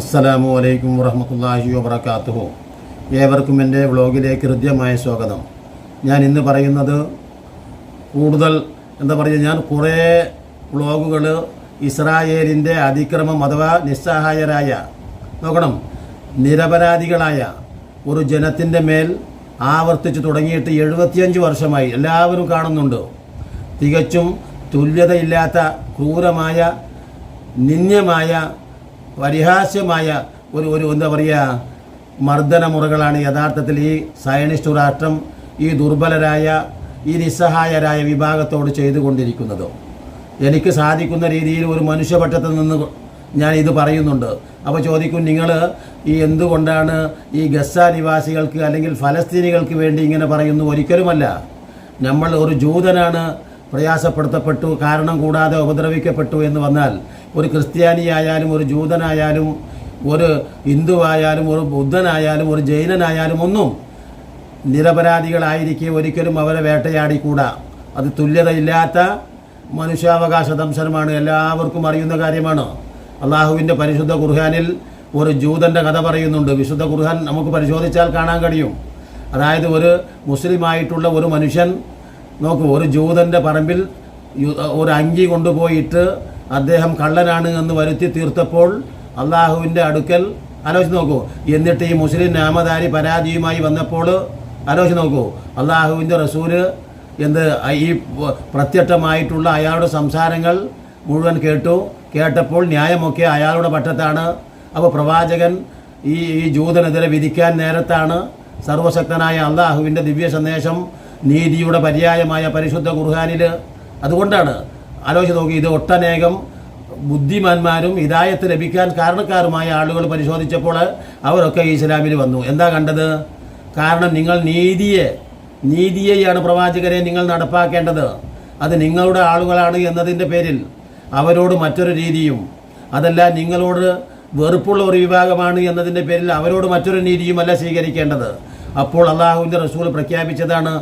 അസ്സലാമു അലൈക്കും വറഹമത്തല്ലാഹി വബർക്കാത്തുഹു ഏവർക്കും എന്റെ വ്ളോഗിലേക്ക് ഹൃദ്യമായ സ്വാഗതം. ഞാൻ ഇന്ന് പറയുന്നത് കൂടുതൽ എന്താ പറയുക ഞാൻ കുറേ വ്ളോഗുകൾ ഇസ്രായേലിന്റെ അതിക്രമം അഥവാ നിസ്സഹായരായ നോക്കണം നിരപരാധികളായ ഒരു ജനത്തിന്റെ മേൽ ആവർത്തിച്ച് തുടങ്ങിയിട്ട് എഴുപത്തിയഞ്ച് വർഷമായി എല്ലാവരും കാണുന്നുണ്ട്. തികച്ചും തുല്യതയില്ലാത്ത ക്രൂരമായ നിന്ദ്യമായ പരിഹാസ്യമായ ഒരു ഒരു എന്താ പറയുക മർദ്ദനമുറകളാണ് യഥാർത്ഥത്തിൽ ഈ സയനിസ്റ്റ് രാഷ്ട്രം ഈ ദുർബലരായ ഈ നിസ്സഹായരായ വിഭാഗത്തോട് ചെയ്തുകൊണ്ടിരിക്കുന്നത്. എനിക്ക് സാധിക്കുന്ന രീതിയിൽ ഒരു മനുഷ്യപക്ഷത്തിൽ നിന്ന് ഞാൻ ഇത് പറയുന്നുണ്ട്. അപ്പോൾ ചോദിക്കും നിങ്ങൾ ഈ എന്തുകൊണ്ടാണ് ഈ ഗസ നിവാസികൾക്ക് അല്ലെങ്കിൽ ഫലസ്തീനികൾക്ക് വേണ്ടി ഇങ്ങനെ പറയുന്നു? ഒരിക്കലുമല്ല. നമ്മൾ ഒരു ജൂതനാണ് പ്രയാസപ്പെടുത്തപ്പെട്ടു കാരണം കൂടാതെ ഉപദ്രവിക്കപ്പെട്ടു എന്ന് വന്നാൽ ഒരു ക്രിസ്ത്യാനിയായാലും ഒരു ജൂതനായാലും ഒരു ഹിന്ദുവായാലും ഒരു ബുദ്ധനായാലും ഒരു ജൈനനായാലും ഒന്നും നിരപരാധികളായിരിക്കെ ഒരിക്കലും അവരെ വേട്ടയാടിക്കൂടാ. അത് തുല്യതയില്ലാത്ത മനുഷ്യാവകാശ ദംശനമാണ്. എല്ലാവർക്കും അറിയുന്ന കാര്യമാണ്. അള്ളാഹുവിന്റെ പരിശുദ്ധ ഖുർഹാനിൽ ഒരു ജൂതന്റെ കഥ പറയുന്നുണ്ട്. വിശുദ്ധ ഖുർഹാൻ നമുക്ക് പരിശോധിച്ചാൽ കാണാൻ കഴിയും. അതായത് ഒരു മുസ്ലിമായിട്ടുള്ള ഒരു മനുഷ്യൻ നോക്കൂ ഒരു ജൂതന്റെ പറമ്പിൽ ഒരു അങ്കി കൊണ്ടുപോയിട്ട് അദ്ദേഹം കള്ളനാണ് എന്ന് വരുത്തി തീർത്തപ്പോൾ അള്ളാഹുവിന്റെ അടുക്കൽ ആലോചിച്ച് നോക്കൂ. എന്നിട്ട് ഈ മുസ്ലിം നാമധാരി പരാതിയുമായി വന്നപ്പോൾ ആലോചിച്ച് നോക്കൂ. അള്ളാഹുവിന്റെ റസൂൽ എന്ത് ഈ പ്രത്യക്ഷമായിട്ടുള്ള അയാളുടെ സംസാരങ്ങൾ മുഴുവൻ കേട്ടു. കേട്ടപ്പോൾ ന്യായമൊക്കെ അയാളുടെ പക്ഷത്താണ്. അപ്പോൾ പ്രവാചകൻ ഈ ഈ ജൂതനെതിരെ വിധിക്കാൻ നേരത്താണ് സർവശക്തനായ അള്ളാഹുവിന്റെ ദിവ്യ സന്ദേശം നീതിയുടെ പര്യായമായ പരിശുദ്ധ ഖുർഹാനിൽ. അതുകൊണ്ടാണ് ആലോചിച്ച് നോക്കി ഇത് ഒട്ടനേകം ബുദ്ധിമാന്മാരും ഹിതായത്ത് ലഭിക്കാൻ കാരണക്കാരുമായ ആളുകൾ പരിശോധിച്ചപ്പോൾ അവരൊക്കെ ഇസ്ലാമിൽ വന്നു. എന്താ കണ്ടത്? കാരണം നിങ്ങൾ നീതിയെ നീതിയെയാണ് പ്രവാചകരെ നിങ്ങൾ നടപ്പാക്കേണ്ടത്. അത് നിങ്ങളുടെ ആളുകളാണ് എന്നതിന്റെ പേരിൽ അവരോട് മറ്റൊരു രീതിയും അതല്ല നിങ്ങളോട് വെറുപ്പുള്ള ഒരു വിഭാഗമാണ് എന്നതിന്റെ പേരിൽ അവരോട് മറ്റൊരു നീതിയുമല്ല സ്വീകരിക്കേണ്ടത്. അപ്പോൾ അള്ളാഹുവിന്റെ റസൂൽ പ്രഖ്യാപിച്ചതാണ്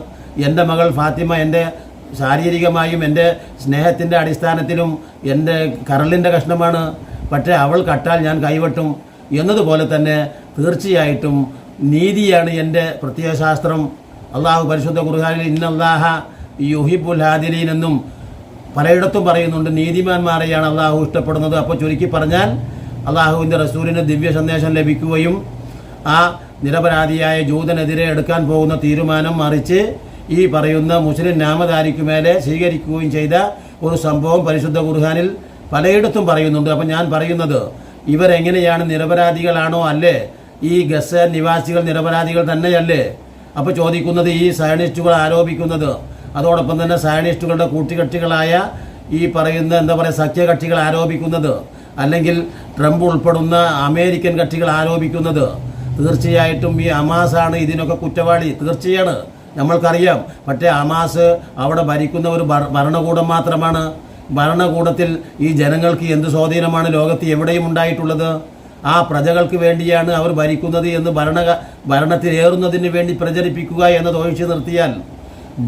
എന്റെ മകൾ ഫാത്തിമ എന്റെ ശാരീരികമായും എന്റെ സ്നേഹത്തിന്റെ അടിസ്ഥാനത്തിലും എന്റെ കരളിന്റെ കഷ്ണമാണ്. പക്ഷേ അവൾ കട്ടാൽ ഞാൻ കൈവട്ടും. എന്നതുപോലെ തന്നെ തീർച്ചയായിട്ടും നീതിയാണ് എന്റെ പ്രത്യയശാസ്ത്രം. അള്ളാഹു പരിശുദ്ധ ഖുർഹാനിൽ ഇന്നല്ലാഹ യുഹിബുൽ ഹാദിലീൻ എന്നും പലയിടത്തും പറയുന്നുണ്ട്. നീതിമാന്മാരെയാണ് അള്ളാഹു ഇഷ്ടപ്പെടുന്നത്. അപ്പോൾ ചുരുക്കി പറഞ്ഞാൽ അള്ളാഹുവിന്റെ റസൂലിന് ദിവ്യ സന്ദേശം ലഭിക്കുകയും ആ നിരപരാധിയായ ജൂതനെതിരെ എടുക്കാൻ പോകുന്ന തീരുമാനം മറിച്ച് ഈ പറയുന്ന മുസ്ലിം നാമധാരിക്കു മേലെ സ്വീകരിക്കുകയും ചെയ്ത ഒരു സംഭവം പരിശുദ്ധ ഖുർഹാനിൽ പലയിടത്തും പറയുന്നുണ്ട്. അപ്പം ഞാൻ പറയുന്നത് ഇവരെങ്ങനെയാണ് നിരപരാധികളാണോ അല്ലേ? ഈ ഗസ നിവാസികൾ നിരപരാധികൾ തന്നെയല്ലേ? അപ്പോൾ ചോദിക്കുന്നത് ഈ സയണിസ്റ്റുകൾ ആരോപിക്കുന്നത്. അതോടൊപ്പം തന്നെ സയണിസ്റ്റുകളുടെ കൂട്ടുകെട്ടുകളായ ഈ പറയുന്ന എന്താ പറയുക സഖ്യകക്ഷികൾ ആരോപിക്കുന്നത്. അല്ലെങ്കിൽ ട്രംപ് ഉൾപ്പെടുന്ന അമേരിക്കൻ കക്ഷികൾ ആരോപിക്കുന്നത്. തീർച്ചയായിട്ടും ഈ അമാസാണ് ഇതിനൊക്കെ കുറ്റവാളി. തീർച്ചയാണ്. നമ്മൾക്കറിയാം. മറ്റേ അമാസ് അവിടെ ഭരിക്കുന്ന ഒരു ഭരണകൂടം മാത്രമാണ്. ഭരണകൂടത്തിൽ ഈ ജനങ്ങൾക്ക് എന്ത് സ്വാധീനമാണ്? ലോകത്ത് എവിടെയും ഉണ്ടായിട്ടുള്ളത്? ആ പ്രജകൾക്ക് വേണ്ടിയാണ് അവർ ഭരിക്കുന്നത് എന്ന് ഭരണ ഭരണത്തിലേറുന്നതിന് വേണ്ടി പ്രചരിപ്പിക്കുക എന്നത് ഒഴിച്ചു നിർത്തിയാൽ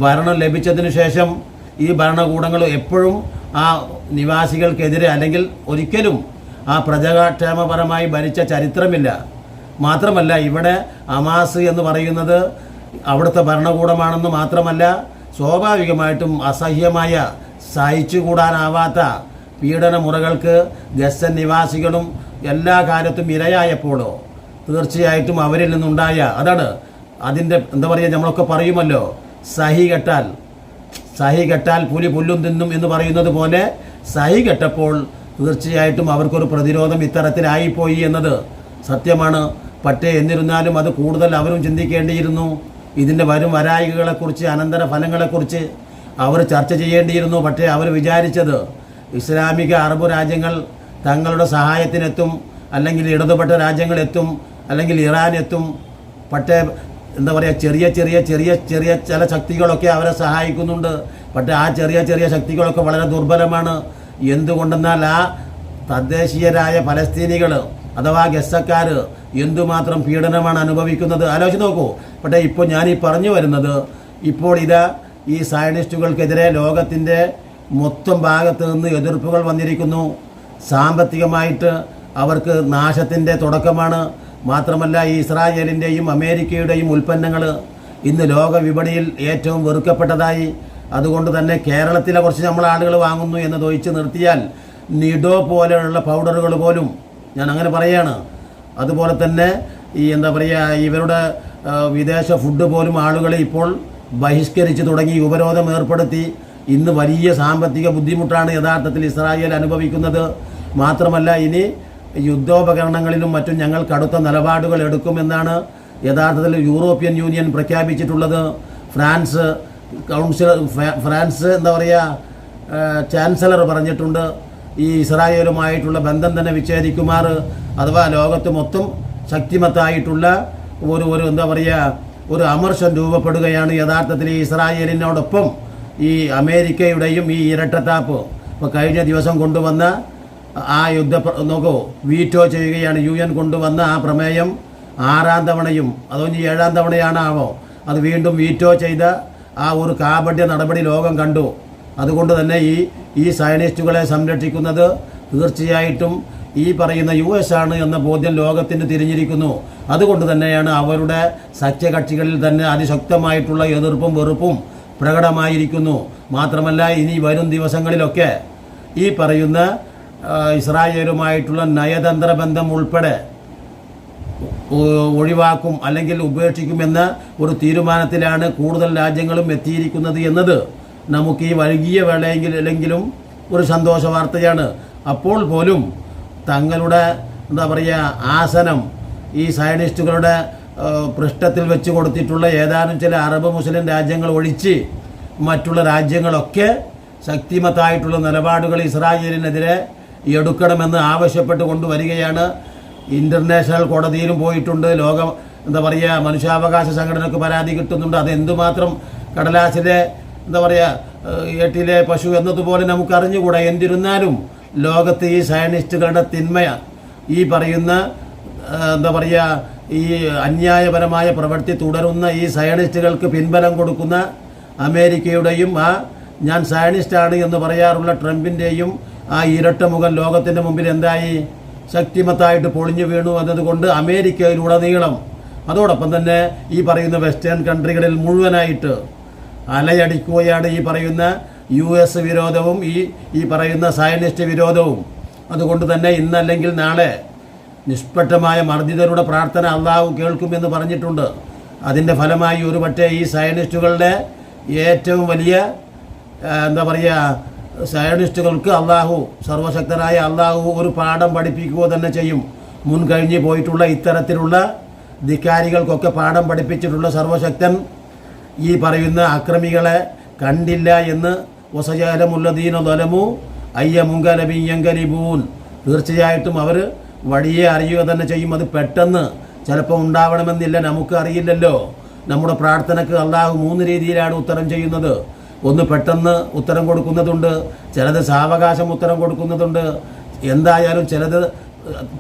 ഭരണം ലഭിച്ചതിന് ശേഷം ഈ ഭരണകൂടങ്ങൾ എപ്പോഴും ആ നിവാസികൾക്കെതിരെ അല്ലെങ്കിൽ ഒരിക്കലും ആ പ്രജാക്ഷേമപരമായി ഭരിച്ച ചരിത്രമില്ല. മാത്രമല്ല ഇവിടെ അമാസ് എന്ന് പറയുന്നത് അവിടുത്തെ ഭരണകൂടമാണെന്ന് മാത്രമല്ല സ്വാഭാവികമായിട്ടും അസഹ്യമായ സഹിച്ചുകൂടാനാവാത്ത പീഡനമുറകൾക്ക് ഗസൻ നിവാസികളും എല്ലാ കാലത്തും ഇരയായപ്പോഴോ? തീർച്ചയായിട്ടും അവരിൽ നിന്നുണ്ടായ അതാണ് അതിന്റെ എന്താ പറയുക നമ്മളൊക്കെ പറയുമല്ലോ സഹി കെട്ടാൽ സഹി കെട്ടാൽ പുലി പുല്ലും തിന്നും എന്ന് പറയുന്നത് പോലെ സഹി കെട്ടപ്പോൾ തീർച്ചയായിട്ടും അവർക്കൊരു പ്രതിരോധം ഇത്തരത്തിലായിപ്പോയി എന്നത് സത്യമാണ്. പക്ഷേ എന്നിരുന്നാലും അത് കൂടുതൽ അവരും ചിന്തിക്കേണ്ടിയിരുന്നു. ഇതിന്റെ വരും വരായികകളെക്കുറിച്ച് അനന്തര ഫലങ്ങളെക്കുറിച്ച് അവർ ചർച്ച ചെയ്യേണ്ടിയിരുന്നു. പക്ഷേ അവർ വിചാരിച്ചത് ഇസ്ലാമിക അറബ് രാജ്യങ്ങൾ തങ്ങളുടെ സഹായത്തിനെത്തും അല്ലെങ്കിൽ ഇടതുപെട്ട രാജ്യങ്ങളെത്തും അല്ലെങ്കിൽ ഇറാൻ എത്തും പക്ഷേ എന്താ പറയുക ചെറിയ ചെറിയ ചെറിയ ചെറിയ ചില ശക്തികളൊക്കെ അവരെ സഹായിക്കുന്നുണ്ട്. പക്ഷേ ആ ചെറിയ ചെറിയ ശക്തികളൊക്കെ വളരെ ദുർബലമാണ്. എന്തുകൊണ്ടെന്നാൽ ആ തദ്ദേശീയരായ ഫലസ്തീനികൾ അഥവാ ഗസക്കാർ എന്തുമാത്രം പീഡനമാണ് അനുഭവിക്കുന്നത് ആലോചിച്ച് നോക്കൂ. പക്ഷേ ഇപ്പോൾ ഞാൻ ഈ പറഞ്ഞു വരുന്നത് ഇപ്പോൾ ഇതാ ഈ സയനിസ്റ്റുകൾക്കെതിരെ ലോകത്തിന്റെ മൊത്തം ഭാഗത്ത് നിന്ന് എതിർപ്പുകൾ വന്നിരിക്കുന്നു. സാമ്പത്തികമായിട്ട് അവർക്ക് നാശത്തിന്റെ തുടക്കമാണ്. മാത്രമല്ല ഈ ഇസ്രായേലിന്റെയും അമേരിക്കയുടെയും ഉൽപ്പന്നങ്ങൾ ഇന്ന് ലോക വിപണിയിൽ ഏറ്റവും വെറുക്കപ്പെട്ടതായി. അതുകൊണ്ട് തന്നെ കേരളത്തിലെ കുറച്ച് നമ്മൾ ആളുകൾ വാങ്ങുന്നു എന്ന് തൊഴിച്ച് നിർത്തിയാൽ നിഡോ പോലെയുള്ള പൗഡറുകൾ പോലും ഞാൻ അങ്ങനെ പറയാണ്. അതുപോലെ തന്നെ ഈ എന്താ പറയുക ഇവരുടെ വിദേശ ഫുഡ് പോലും ആളുകളെ ഇപ്പോൾ ബഹിഷ്കരിച്ച് തുടങ്ങി ഉപരോധം ഏർപ്പെടുത്തി. ഇന്ന് വലിയ സാമ്പത്തിക ബുദ്ധിമുട്ടാണ് യഥാർത്ഥത്തിൽ ഇസ്രായേൽ അനുഭവിക്കുന്നത്. മാത്രമല്ല ഇനി യുദ്ധോപകരണങ്ങളിലും മറ്റും ഞങ്ങൾ കടുത്ത നിലപാടുകൾ എടുക്കുമെന്നാണ് യഥാർത്ഥത്തിൽ യൂറോപ്യൻ യൂണിയൻ പ്രഖ്യാപിച്ചിട്ടുള്ളത്. ഫ്രാൻസ് കൗൺസിലർ ഫ്രാൻസ് എന്താ പറയുക ചാൻസലർ പറഞ്ഞിട്ടുണ്ട്. ഈ ഇസ്രായേലുമായിട്ടുള്ള ബന്ധം തന്നെ വിച്ഛേദിക്കുമാർ അഥവാ ലോകത്ത് മൊത്തം ശക്തിമത്തായിട്ടുള്ള ഒരു ഒരു എന്താ പറയുക ഒരു അമർഷം രൂപപ്പെടുകയാണ് യഥാർത്ഥത്തിൽ ഈ ഇസ്രായേലിനോടൊപ്പം ഈ അമേരിക്കയുടെയും ഈ ഇരട്ടത്താപ്പ്. ഇപ്പോൾ കഴിഞ്ഞ ദിവസം കൊണ്ടുവന്ന ആ യുദ്ധ നോക്കോ വീറ്റോ ചെയ്യുകയാണ്. യു എൻ കൊണ്ടുവന്ന ആ പ്രമേയം ആറാം തവണയും അതോ ഇനി ഏഴാം തവണയാണാവോ അത് വീണ്ടും വീറ്റോ ചെയ്ത ആ ഒരു കാപട്യ നടപടി ലോകം കണ്ടു. അതുകൊണ്ട് തന്നെ ഈ ഈ സയനിസ്റ്റുകളെ സംരക്ഷിക്കുന്നത് തീർച്ചയായിട്ടും ഈ പറയുന്ന യു എസ് ആണ് എന്ന ബോധ്യം ലോകത്തിന് തിരിഞ്ഞിരിക്കുന്നു. അതുകൊണ്ട് തന്നെയാണ് അവരുടെ സഖ്യകക്ഷികളിൽ തന്നെ അതിശക്തമായിട്ടുള്ള എതിർപ്പും വെറുപ്പും പ്രകടമായിരിക്കുന്നു. മാത്രമല്ല ഇനി വരും ദിവസങ്ങളിലൊക്കെ ഈ പറയുന്ന ഇസ്രായേലുമായിട്ടുള്ള നയതന്ത്ര ബന്ധം ഉൾപ്പെടെ ഒഴിവാക്കും അല്ലെങ്കിൽ ഉപേക്ഷിക്കുമെന്ന ഒരു തീരുമാനത്തിലാണ് കൂടുതൽ രാജ്യങ്ങളും എത്തിയിരിക്കുന്നത് എന്നത്. നമുക്ക് ഈ വൈകിയ വേളയെങ്കിൽ അല്ലെങ്കിലും ഒരു സന്തോഷ വാർത്തയാണ്. അപ്പോൾ പോലും തങ്ങളുടെ എന്താ പറയുക ആസനം ഈ സയനിസ്റ്റുകളുടെ പൃഷ്ഠത്തിൽ വെച്ച് കൊടുത്തിട്ടുള്ള ഏതാനും ചില അറബ് മുസ്ലിം രാജ്യങ്ങൾ ഒഴിച്ച് മറ്റുള്ള രാജ്യങ്ങളൊക്കെ ശക്തിമത്തായിട്ടുള്ള നിലപാടുകൾ ഇസ്രായേലിനെതിരെ എടുക്കണമെന്ന് ആവശ്യപ്പെട്ട് കൊണ്ടുവരികയാണ്. ഇന്റർനാഷണൽ കോടതിയിലും പോയിട്ടുണ്ട്. ലോകം എന്താ പറയുക മനുഷ്യാവകാശ സംഘടനക്ക് പരാതി കിട്ടുന്നുണ്ട്. അത് എന്തുമാത്രം കടലാസിലെ എന്താ പറയുക എട്ടിലെ പശു എന്നതുപോലെ നമുക്ക് അറിഞ്ഞുകൂടാ എന്നിരുന്നാലും ലോകത്ത് ഈ സയനിസ്റ്റുകളുടെ തിന്മയ. ഈ പറയുന്ന എന്താ പറയുക ഈ അന്യായപരമായ പ്രവൃത്തി തുടരുന്ന ഈ സയനിസ്റ്റുകൾക്ക് പിൻബലം കൊടുക്കുന്ന അമേരിക്കയുടെയും ആ ഞാൻ സയനിസ്റ്റാണ് എന്ന് പറയാറുള്ള ട്രംപിന്റെയും ആ ഇരട്ട മുഖം ലോകത്തിന്റെ മുമ്പിൽ എന്തായി? ശക്തിമത്തായിട്ട് പൊളിഞ്ഞു വീണു എന്നതുകൊണ്ട് അമേരിക്കയിലുടനീളം. അതോടൊപ്പം തന്നെ ഈ പറയുന്ന വെസ്റ്റേൺ കൺട്രികളിൽ മുഴുവനായിട്ട് അലയടിക്കുകയാണ് ഈ പറയുന്ന യു എസ് വിരോധവും ഈ ഈ പറയുന്ന സയനിസ്റ്റ് വിരോധവും. അതുകൊണ്ട് തന്നെ ഇന്നല്ലെങ്കിൽ നാളെ നിഷ്പക്ഷമായ മർദ്ദിതരുടെ പ്രാർത്ഥന അള്ളാഹു കേൾക്കുമെന്ന് പറഞ്ഞിട്ടുണ്ട്. അതിന്റെ ഫലമായി ഒരു പക്ഷേ ഈ സയനിസ്റ്റുകളുടെ ഏറ്റവും വലിയ എന്താ പറയുക സയനിസ്റ്റുകൾക്ക് അള്ളാഹു സർവശക്തനായ അള്ളാഹു ഒരു പാഠം പഠിപ്പിക്കുക തന്നെ ചെയ്യും. മുൻ കഴിഞ്ഞ് പോയിട്ടുള്ള ഇത്തരത്തിലുള്ള ധിക്കാരികൾക്കൊക്കെ പാഠം പഠിപ്പിച്ചിട്ടുള്ള സർവശക്തൻ ഈ പറയുന്ന അക്രമികളെ കണ്ടില്ല എന്ന് ഒസജാലമുള്ളദീന തൊലമു അയ്യ മുങ്കലബിയങ്കലിബൂൻ തീർച്ചയായിട്ടും അവർ വഴിയെ അറിയുക തന്നെ ചെയ്യും. അത് പെട്ടെന്ന് ചിലപ്പോൾ ഉണ്ടാവണമെന്നില്ല നമുക്ക് അറിയില്ലല്ലോ നമ്മുടെ പ്രാർത്ഥനക്ക് അള്ളാഹു മൂന്ന് രീതിയിലാണ് ഉത്തരം ചെയ്യുന്നത്. ഒന്ന് പെട്ടെന്ന് ഉത്തരം കൊടുക്കുന്നതുണ്ട് ചിലത് സാവകാശം ഉത്തരം കൊടുക്കുന്നതുണ്ട്. എന്തായാലും ചിലത്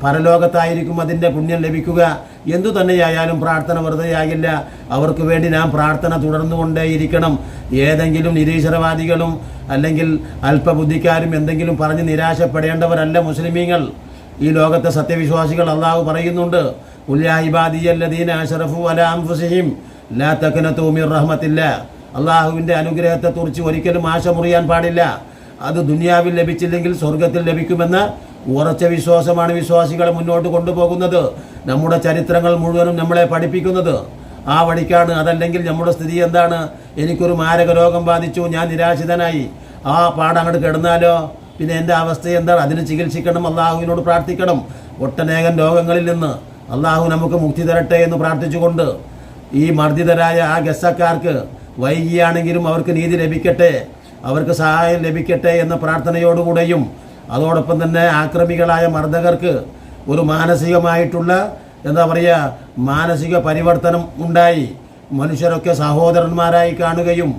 പരലോകത്തായിരിക്കും അതിന്റെ പുണ്യം ലഭിക്കുക. എന്തു തന്നെയായാലും പ്രാർത്ഥന വെറുതെയാകില്ല. അവർക്ക് വേണ്ടി നാം പ്രാർത്ഥന തുടർന്നുകൊണ്ടേയിരിക്കണം ഏതെങ്കിലും നിരീശ്വരവാദികളും അല്ലെങ്കിൽ അല്പബുദ്ധിക്കാരും എന്തെങ്കിലും പറഞ്ഞ് നിരാശപ്പെടേണ്ടവരല്ല മുസ്ലിമീങ്ങൾ. ഈ ലോകത്തെ സത്യവിശ്വാസികൾ അള്ളാഹു പറയുന്നുണ്ട്. ഉല്ലാഹിബാദിയല്ലദീന അഷറഫു അല ലാ അള്ളാഹുവിന്റെ ഒരിക്കലും ആശ മുറിയാൻ പാടില്ല. അത് ദുനിയാവിൽ ലഭിച്ചില്ലെങ്കിൽ സ്വർഗത്തിൽ ലഭിക്കുമെന്ന ഉറച്ച വിശ്വാസമാണ് വിശ്വാസികളെ മുന്നോട്ട് കൊണ്ടുപോകുന്നത്. നമ്മുടെ ചരിത്രങ്ങൾ മുഴുവനും നമ്മളെ പഠിപ്പിക്കുന്നത്. ആ വഴിക്കാണ്. അതല്ലെങ്കിൽ നമ്മുടെ സ്ഥിതി എന്താണ്? എനിക്കൊരു മാരക രോഗം ബാധിച്ചു. ഞാൻ നിരാശിതനായി. ആ പാടം അങ്ങോട്ട് കിടന്നാലോ? പിന്നെ എന്റെ അവസ്ഥ എന്താണ്? അതിന് ചികിത്സിക്കണം. അള്ളാഹുവിനോട് പ്രാർത്ഥിക്കണം. ഒട്ടനേകം രോഗങ്ങളിൽ നിന്ന് അള്ളാഹു നമുക്ക് മുക്തി തരട്ടെ എന്ന് പ്രാർത്ഥിച്ചുകൊണ്ട് ഈ മർദ്ദിതരായ ആ ഗസക്കാർക്ക് വൈകിയാണെങ്കിലും അവർക്ക് നീതി ലഭിക്കട്ടെ. അവർക്ക് സഹായം ലഭിക്കട്ടെ എന്ന പ്രാർത്ഥനയോടുകൂടെയും അതോടൊപ്പം തന്നെ ആക്രമികളായ മർദ്ദകർക്ക് ഒരു മാനസികമായിട്ടുള്ള എന്താ പറയുക മാനസിക പരിവർത്തനം ഉണ്ടായി. മനുഷ്യരൊക്കെ സഹോദരന്മാരായി കാണുകയും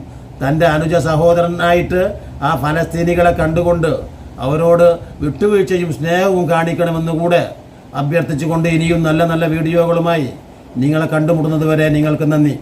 തന്റെ അനുജ സഹോദരനായിട്ട് ആ ഫലസ്തീനികളെ കണ്ടുകൊണ്ട് അവരോട് വിട്ടുവീഴ്ചയും സ്നേഹവും കാണിക്കണമെന്ന് കൂടെ അഭ്യർത്ഥിച്ചുകൊണ്ട് ഇനിയും നല്ല നല്ല വീഡിയോകളുമായി നിങ്ങളെ കണ്ടുമുട്ടുന്നത് വരെ നിങ്ങൾക്ക് നന്ദി.